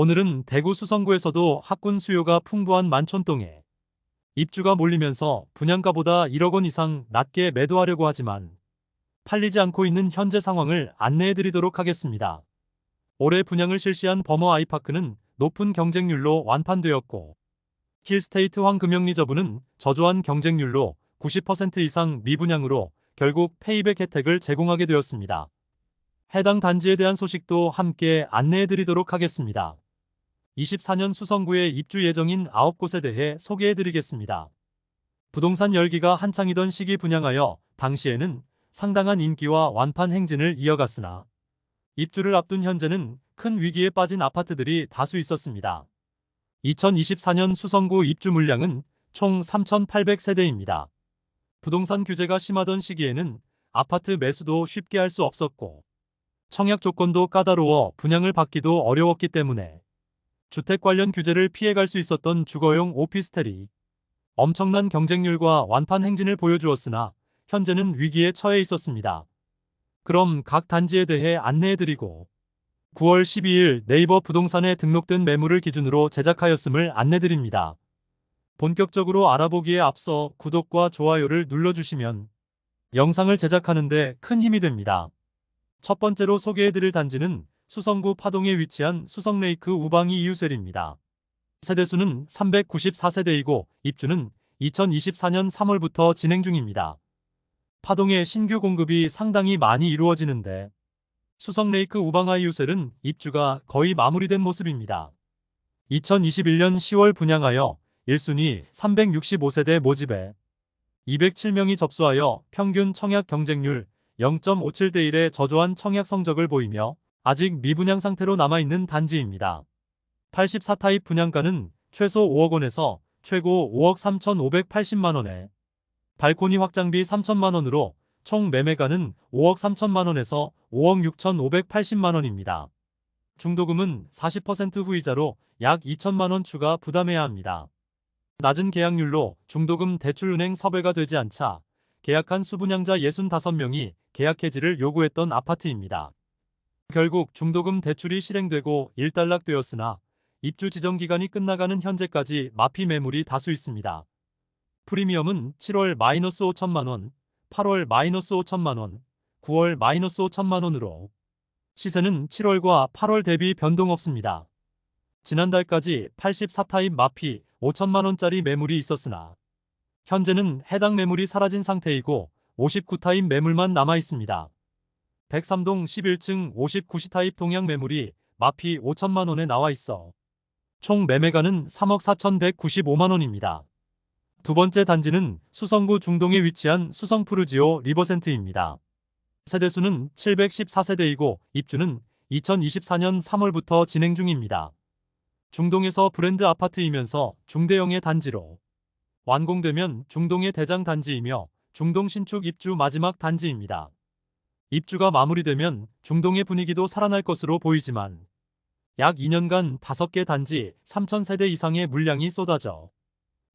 오늘은 대구 수성구에서도 학군 수요가 풍부한 만촌동에 입주가 몰리면서 분양가보다 1억 원 이상 낮게 매도하려고 하지만 팔리지 않고 있는 현재 상황을 안내해 드리도록 하겠습니다. 올해 분양을 실시한 버머 아이파크는 높은 경쟁률로 완판되었고 힐스테이트 황금영리저분은 저조한 경쟁률로 90% 이상 미분양으로 결국 페이백 혜택을 제공하게 되었습니다. 해당 단지에 대한 소식도 함께 안내해 드리도록 하겠습니다. 24년 수성구에 입주 예정인 9곳에 대해 소개해 드리겠습니다. 부동산 열기가 한창이던 시기 분양하여 당시에는 상당한 인기와 완판 행진을 이어갔으나 입주를 앞둔 현재는 큰 위기에 빠진 아파트들이 다수 있었습니다. 2024년 수성구 입주 물량은 총 3,800세대입니다. 부동산 규제가 심하던 시기에는 아파트 매수도 쉽게 할 수 없었고 청약 조건도 까다로워 분양을 받기도 어려웠기 때문에 주택 관련 규제를 피해갈 수 있었던 주거용 오피스텔이 엄청난 경쟁률과 완판 행진을 보여주었으나 현재는 위기에 처해 있었습니다. 그럼 각 단지에 대해 안내해드리고 9월 12일 네이버 부동산에 등록된 매물을 기준으로 제작하였음을 안내드립니다. 본격적으로 알아보기에 앞서 구독과 좋아요를 눌러주시면 영상을 제작하는데 큰 힘이 됩니다. 첫 번째로 소개해드릴 단지는 수성구 파동에 위치한 수성레이크 우방이 이유셀입니다. 세대수는 394세대이고 입주는 2024년 3월부터 진행 중입니다. 파동의 신규 공급이 상당히 많이 이루어지는데 수성레이크 우방아 이유셀은 입주가 거의 마무리된 모습입니다. 2021년 10월 분양하여 1순위 365세대 모집에 207명이 접수하여 평균 청약 경쟁률 0.57대 1의 저조한 청약 성적을 보이며 아직 미분양 상태로 남아있는 단지입니다. 84타입 분양가는 최소 5억 원에서 최고 5억 3,580만 원에 발코니 확장비 3천만 원으로 총 매매가는 5억 3천만 원에서 5억 6,580만 원입니다. 중도금은 40% 후이자로 약 2천만 원 추가 부담해야 합니다. 낮은 계약률로 중도금 대출은행 섭외가 되지 않자 계약한 수분양자 65명이 계약 해지를 요구했던 아파트입니다. 결국 중도금 대출이 실행되고 일단락되었으나 입주 지정 기간이 끝나가는 현재까지 마피 매물이 다수 있습니다. 프리미엄은 7월 마이너스 5천만 원, 8월 마이너스 5천만 원, 9월 마이너스 5천만 원으로 시세는 7월과 8월 대비 변동 없습니다. 지난달까지 84타입 마피 5천만 원짜리 매물이 있었으나 현재는 해당 매물이 사라진 상태이고 59타입 매물만 남아 있습니다. 103동 11층 59시 타입 동양 매물이 마피 5천만 원에 나와 있어 총 매매가는 3억 4,195만 원입니다. 두 번째 단지는 수성구 중동에 위치한 수성푸르지오 리버센트입니다. 세대수는 714세대이고 입주는 2024년 3월부터 진행 중입니다. 중동에서 브랜드 아파트이면서 중대형의 단지로 완공되면 중동의 대장 단지이며 중동 신축 입주 마지막 단지입니다. 입주가 마무리되면 중동의 분위기도 살아날 것으로 보이지만 약 2년간 5개 단지 3,000세대 이상의 물량이 쏟아져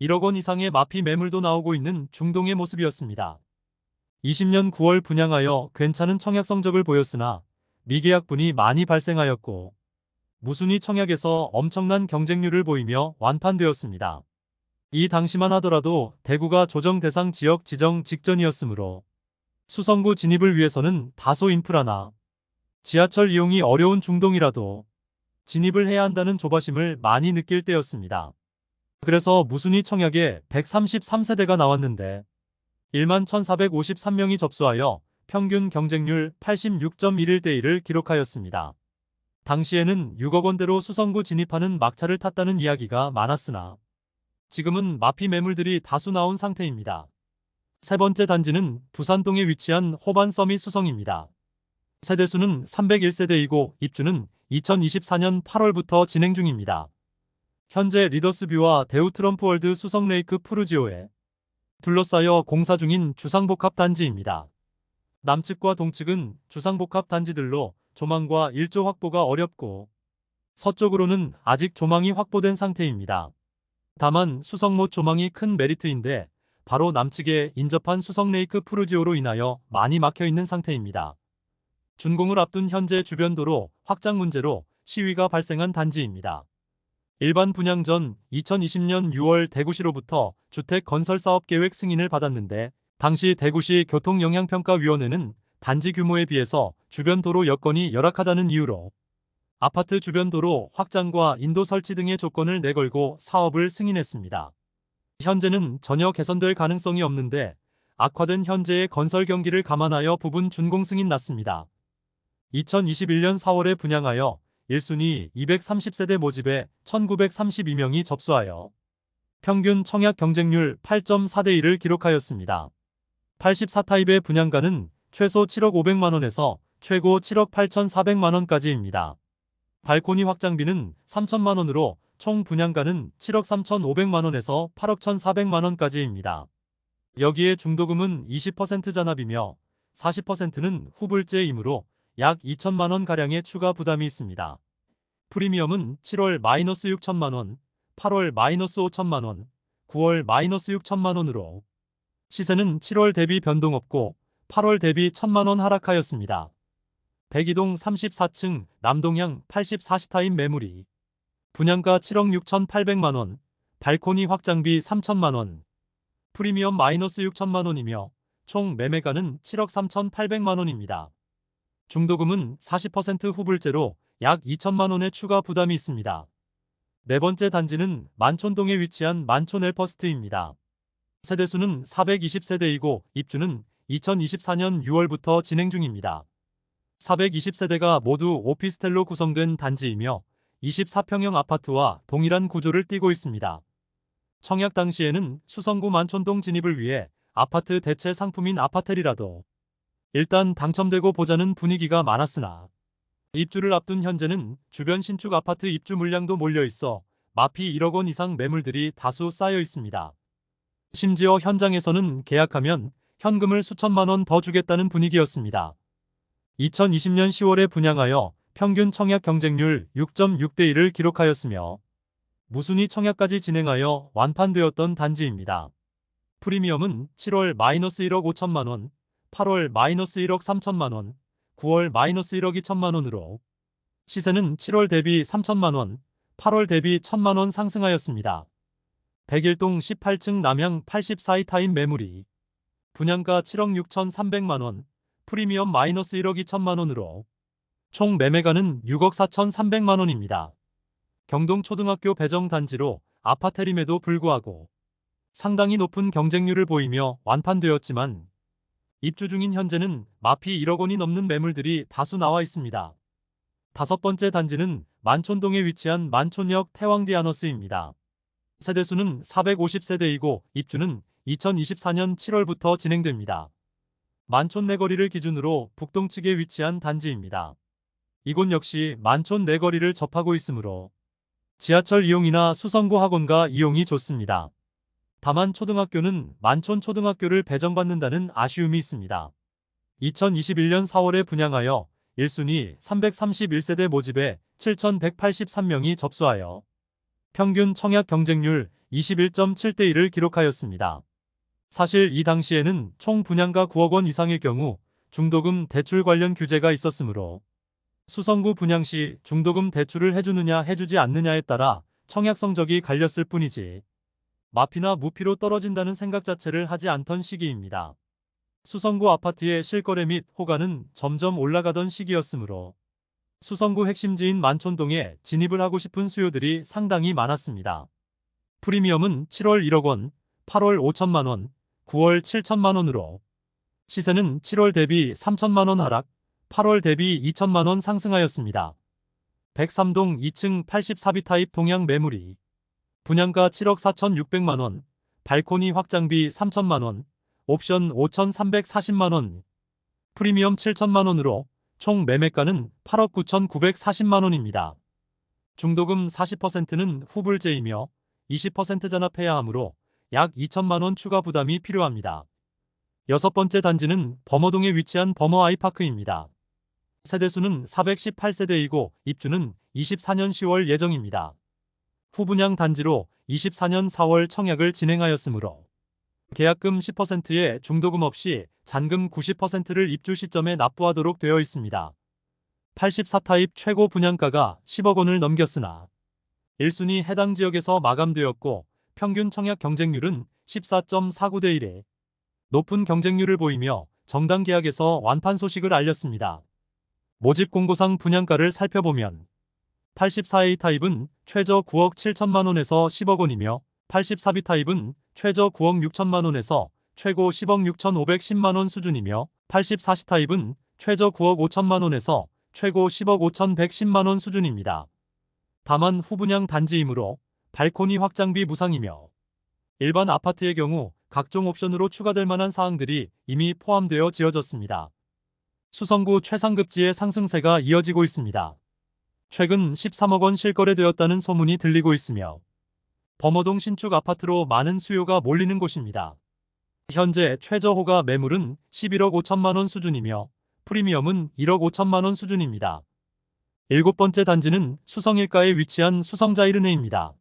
1억 원 이상의 마피 매물도 나오고 있는 중동의 모습이었습니다. 20년 9월 분양하여 괜찮은 청약 성적을 보였으나 미계약분이 많이 발생하였고 무순위 청약에서 엄청난 경쟁률을 보이며 완판되었습니다. 이 당시만 하더라도 대구가 조정 대상 지역 지정 직전이었으므로 수성구 진입을 위해서는 다소 인프라나 지하철 이용이 어려운 중동이라도 진입을 해야 한다는 조바심을 많이 느낄 때였습니다. 그래서 무순위 청약에 133세대가 나왔는데 1만 1453명이 접수하여 평균 경쟁률 86.11대 1을 기록하였습니다. 당시에는 6억 원대로 수성구 진입하는 막차를 탔다는 이야기가 많았으나 지금은 마피 매물들이 다수 나온 상태입니다. 세 번째 단지는 두산동에 위치한 호반 서밋 수성입니다. 세대수는 301세대이고 입주는 2024년 8월부터 진행 중입니다. 현재 리더스뷰와 대우 트럼프월드 수성레이크 푸르지오에 둘러싸여 공사 중인 주상복합 단지입니다. 남측과 동측은 주상복합 단지들로 조망과 일조 확보가 어렵고 서쪽으로는 아직 조망이 확보된 상태입니다. 다만 수성못 조망이 큰 메리트인데 바로 남측에 인접한 수성 레이크 푸르지오로 인하여 많이 막혀 있는 상태입니다. 준공을 앞둔 현재 주변 도로 확장 문제로 시위가 발생한 단지입니다. 일반 분양 전 2020년 6월 대구시로부터 주택 건설 사업 계획 승인을 받았는데 당시 대구시 교통영향평가위원회는 단지 규모에 비해서 주변 도로 여건이 열악하다는 이유로 아파트 주변 도로 확장과 인도 설치 등의 조건을 내걸고 사업을 승인했습니다. 현재는 전혀 개선될 가능성이 없는데 악화된 현재의 건설 경기를 감안하여 부분 준공 승인 났습니다. 2021년 4월에 분양하여 1순위 230세대 모집에 1932명이 접수하여 평균 청약 경쟁률 8.4대 1을 기록하였습니다. 84타입의 분양가는 최소 7억 500만원에서 최고 7억 8,400만원까지입니다. 발코니 확장비는 3천만원으로 총 분양가는 7억 3,500만원에서 8억 1,400만원까지입니다. 여기에 중도금은 20% 잔압이며 40%는 후불제이므로 약 2천만원 가량의 추가 부담이 있습니다. 프리미엄은 7월 마이너스 6천만원, 8월 마이너스 5천만원, 9월 마이너스 6천만원으로 시세는 7월 대비 변동 없고 8월 대비 1천만원 하락하였습니다. 백이동 34층 남동향 84시타임 매물이 분양가 7억 6천8백만원, 발코니 확장비 3천만원, 프리미엄 마이너스 6천만원이며 총 매매가는 7억 3천8백만원입니다. 중도금은 40% 후불제로 약 2천만 원의 추가 부담이 있습니다. 네 번째 단지는 만촌동에 위치한 만촌 엘퍼스트입니다. 세대수는 420세대이고 입주는 2024년 6월부터 진행 중입니다. 420세대가 모두 오피스텔로 구성된 단지이며 24평형 아파트와 동일한 구조를 띠고 있습니다. 청약 당시에는 수성구 만촌동 진입을 위해 아파트 대체 상품인 아파텔이라도 일단 당첨되고 보자는 분위기가 많았으나 입주를 앞둔 현재는 주변 신축 아파트 입주 물량도 몰려 있어 마피 1억 원 이상 매물들이 다수 쌓여 있습니다. 심지어 현장에서는 계약하면 현금을 수천만 원 더 주겠다는 분위기였습니다. 2020년 10월에 분양하여 평균 청약 경쟁률 6.6대 1을 기록하였으며 무순위 청약까지 진행하여 완판되었던 단지입니다. 프리미엄은 7월 마이너스 1억 5천만 원, 8월 마이너스 1억 3천만 원, 9월 마이너스 1억 2천만 원으로 시세는 7월 대비 3천만 원, 8월 대비 1천만 원 상승하였습니다. 101동 18층 남향 84이타임 매물이 분양가 7억 6천 3백만 원, 프리미엄 마이너스 1억 2천만 원으로 총 매매가는 6억 4천 3백만 원입니다. 경동 초등학교 배정 단지로 아파텔임에도 불구하고 상당히 높은 경쟁률을 보이며 완판되었지만 입주 중인 현재는 마피 1억 원이 넘는 매물들이 다수 나와 있습니다. 다섯 번째 단지는 만촌동에 위치한 만촌역 태왕디아너스입니다. 세대수는 450세대이고 입주는 2024년 7월부터 진행됩니다. 만촌 내거리를 기준으로 북동 측에 위치한 단지입니다. 이곳 역시 만촌 내거리를 접하고 있으므로 지하철 이용이나 수성고 학원가 이용이 좋습니다. 다만 초등학교는 만촌 초등학교를 배정받는다는 아쉬움이 있습니다. 2021년 4월에 분양하여 1순위 331세대 모집에 7,183명이 접수하여 평균 청약 경쟁률 21.7대 1을 기록하였습니다. 사실 이 당시에는 총 분양가 9억 원 이상일 경우 중도금 대출 관련 규제가 있었으므로 수성구 분양 시 중도금 대출을 해주느냐 해주지 않느냐에 따라 청약 성적이 갈렸을 뿐이지 마피나 무피로 떨어진다는 생각 자체를 하지 않던 시기입니다. 수성구 아파트의 실거래 및 호가는 점점 올라가던 시기였으므로 수성구 핵심지인 만촌동에 진입을 하고 싶은 수요들이 상당히 많았습니다. 프리미엄은 7월 1억 원, 8월 5천만 원, 9월 7천만 원으로 시세는 7월 대비 3천만 원 하락, 8월 대비 2천만 원 상승하였습니다. 103동 2층 84비 타입 동양 매물이 분양가 7억 4천6백만원, 발코니 확장비 3천만 원, 옵션 5천3백사십만원, 프리미엄 7천만 원으로 총 매매가는 8억 9천9백사십만원입니다. 중도금 40%는 후불제이며 20% 잔압해야 하므로 약 2천만 원 추가 부담이 필요합니다. 여섯 번째 단지는 범어동에 위치한 범어 아이파크입니다. 세대수는 418세대이고 입주는 24년 10월 예정입니다. 후분양 단지로 24년 4월 청약을 진행하였으므로 계약금 10%에 중도금 없이 잔금 90%를 입주 시점에 납부하도록 되어 있습니다. 84타입 최고 분양가가 10억 원을 넘겼으나 1순위 해당 지역에서 마감되었고 평균 청약 경쟁률은 14.49대 1에 높은 경쟁률을 보이며 정당 계약에서 완판 소식을 알렸습니다. 모집 공고상 분양가를 살펴보면 84A 타입은 최저 9억 7천만 원에서 10억 원이며 84B 타입은 최저 9억 6천만 원에서 최고 10억 6천510만 원 수준이며 84C 타입은 최저 9억 5천만 원에서 최고 10억 5천110만 원 수준입니다. 다만 후분양 단지이므로 발코니 확장비 무상이며 일반 아파트의 경우 각종 옵션으로 추가될 만한 사항들이 이미 포함되어 지어졌습니다. 수성구 최상급지의 상승세가 이어지고 있습니다. 최근 13억 원 실거래되었다는 소문이 들리고 있으며 범어동 신축 아파트로 많은 수요가 몰리는 곳입니다. 현재 최저호가 매물은 11억 5천만 원 수준이며 프리미엄은 1억 5천만 원 수준입니다. 일곱 번째 단지는 수성 일가에 위치한 수성자이르네입니다.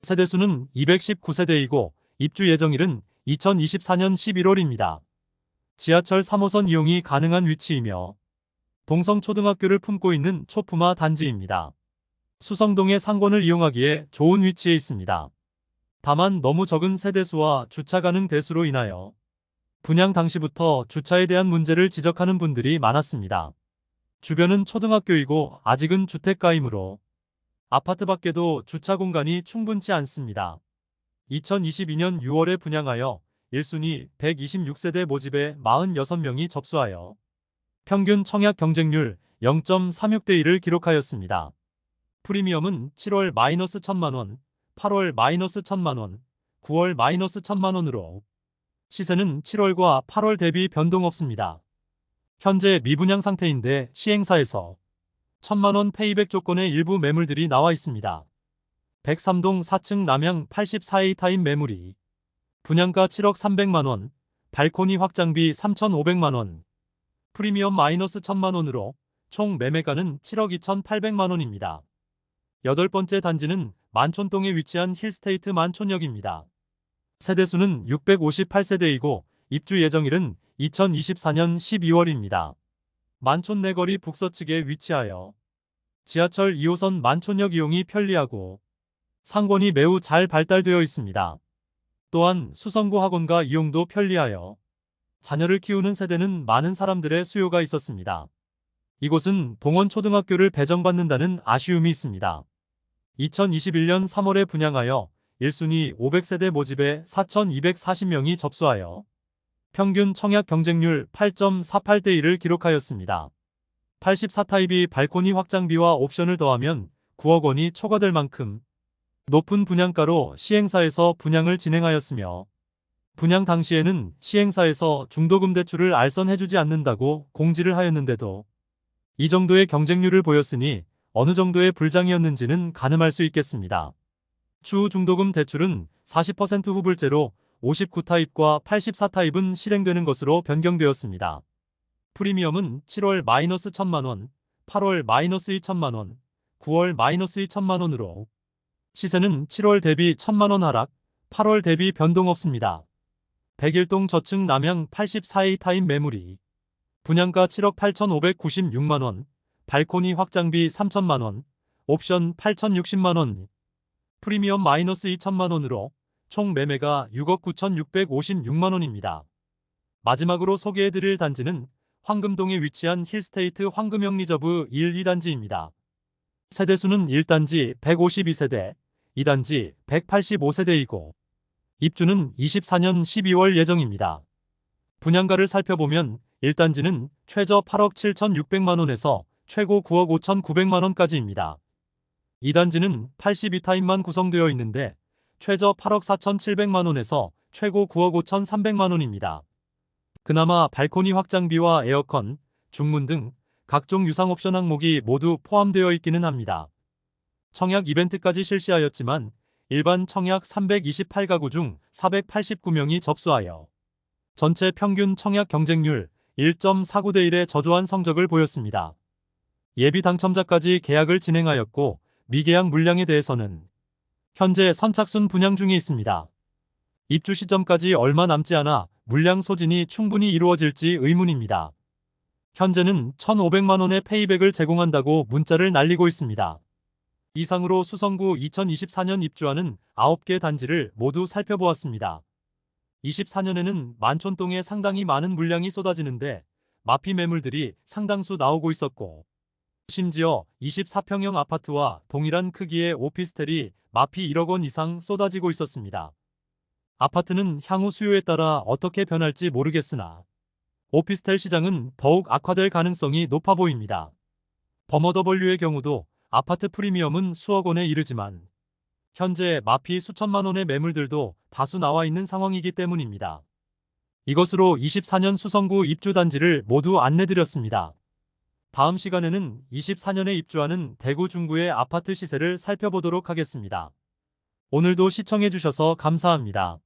세대수는 219세대이고 입주 예정일은 2024년 11월입니다. 지하철 3호선 이용이 가능한 위치이며 동성초등학교를 품고 있는 초품화 단지입니다. 수성동의 상권을 이용하기에 좋은 위치에 있습니다. 다만 너무 적은 세대수와 주차 가능 대수로 인하여 분양 당시부터 주차에 대한 문제를 지적하는 분들이 많았습니다. 주변은 초등학교이고 아직은 주택가이므로 아파트 밖에도 주차 공간이 충분치 않습니다. 2022년 6월에 분양하여 1순위 126세대 모집에 46명이 접수하여 평균 청약 경쟁률 0.36대 1을 기록하였습니다. 프리미엄은 7월 마이너스 1천만원, 8월 마이너스 1천만원, 9월 마이너스 1천만원으로 시세는 7월과 8월 대비 변동 없습니다. 현재 미분양 상태인데 시행사에서 1000만원 페이백 조건의 일부 매물들이 나와 있습니다. 103동 4층 남양 84A 타임 매물이 분양가 7억 300만원, 발코니 확장비 3,500만원, 프리미엄 마이너스 1천만원으로 총 매매가는 7억 2,800만원입니다. 여덟 번째 단지는 만촌동에 위치한 힐스테이트 만촌역입니다. 세대수는 658세대이고 입주 예정일은 2024년 12월입니다. 만촌 내거리 북서측에 위치하여 지하철 2호선 만촌역 이용이 편리하고 상권이 매우 잘 발달되어 있습니다. 또한 수성고 학원과 이용도 편리하여 자녀를 키우는 세대는 많은 사람들의 수요가 있었습니다. 이곳은 동원초등학교를 배정받는다는 아쉬움이 있습니다. 2021년 3월에 분양하여 1순위 500세대 모집에 4,240명이 접수하여 평균 청약 경쟁률 8.48대 1을 기록하였습니다. 84타입이 발코니 확장비와 옵션을 더하면 9억 원이 초과될 만큼 높은 분양가로 시행사에서 분양을 진행하였으며 분양 당시에는 시행사에서 중도금 대출을 알선해주지 않는다고 공지를 하였는데도 이 정도의 경쟁률을 보였으니 어느 정도의 불장이었는지는 가늠할 수 있겠습니다. 추후 중도금 대출은 40% 후불제로 59타입과 84타입은 실행되는 것으로 변경되었습니다. 프리미엄은 7월 마이너스 1천만원, 8월 마이너스 2천만원, 9월 마이너스 2천만원으로 시세는 7월 대비 1천만원 하락, 8월 대비 변동 없습니다. 101동 저층 남양 84A 타임 매물이 분양가 7억 8,596만원, 발코니 확장비 3천만원, 옵션 8,060만원, 프리미엄 마이너스 2천만원으로 총 매매가 6억 9,656만원입니다. 마지막으로 소개해드릴 단지는 황금동에 위치한 힐스테이트 황금형 리저브 1, 2단지입니다. 세대수는 1단지 152세대, 2단지 185세대이고 입주는 24년 12월 예정입니다. 분양가를 살펴보면 1단지는 최저 8억 7,600만원에서 최고 9억 5,900만원까지입니다. 2단지는 82타입만 구성되어 있는데 최저 8억 4,700만원에서 최고 9억 5,300만원입니다. 그나마 발코니 확장비와 에어컨, 중문 등 각종 유상 옵션 항목이 모두 포함되어 있기는 합니다. 청약 이벤트까지 실시하였지만 일반 청약 328가구 중 489명이 접수하여 전체 평균 청약 경쟁률 1.49대 1의 저조한 성적을 보였습니다. 예비 당첨자까지 계약을 진행하였고 미계약 물량에 대해서는 현재 선착순 분양 중에 있습니다. 입주 시점까지 얼마 남지 않아 물량 소진이 충분히 이루어질지 의문입니다. 현재는 1,500만 원의 페이백을 제공한다고 문자를 날리고 있습니다. 이상으로 수성구 2024년 입주하는 9개 단지를 모두 살펴보았습니다. 24년에는 만촌동에 상당히 많은 물량이 쏟아지는데 마피 매물들이 상당수 나오고 있었고 심지어 24평형 아파트와 동일한 크기의 오피스텔이 마피 1억 원 이상 쏟아지고 있었습니다. 아파트는 향후 수요에 따라 어떻게 변할지 모르겠으나 오피스텔 시장은 더욱 악화될 가능성이 높아 보입니다. 버머더벌류의 경우도 아파트 프리미엄은 수억 원에 이르지만 현재 마피 수천만 원의 매물들도 다수 나와 있는 상황이기 때문입니다. 이것으로 24년 수성구 입주 단지를 모두 안내드렸습니다. 다음 시간에는 24년에 입주하는 대구 중구의 아파트 시세를 살펴보도록 하겠습니다. 오늘도 시청해주셔서 감사합니다.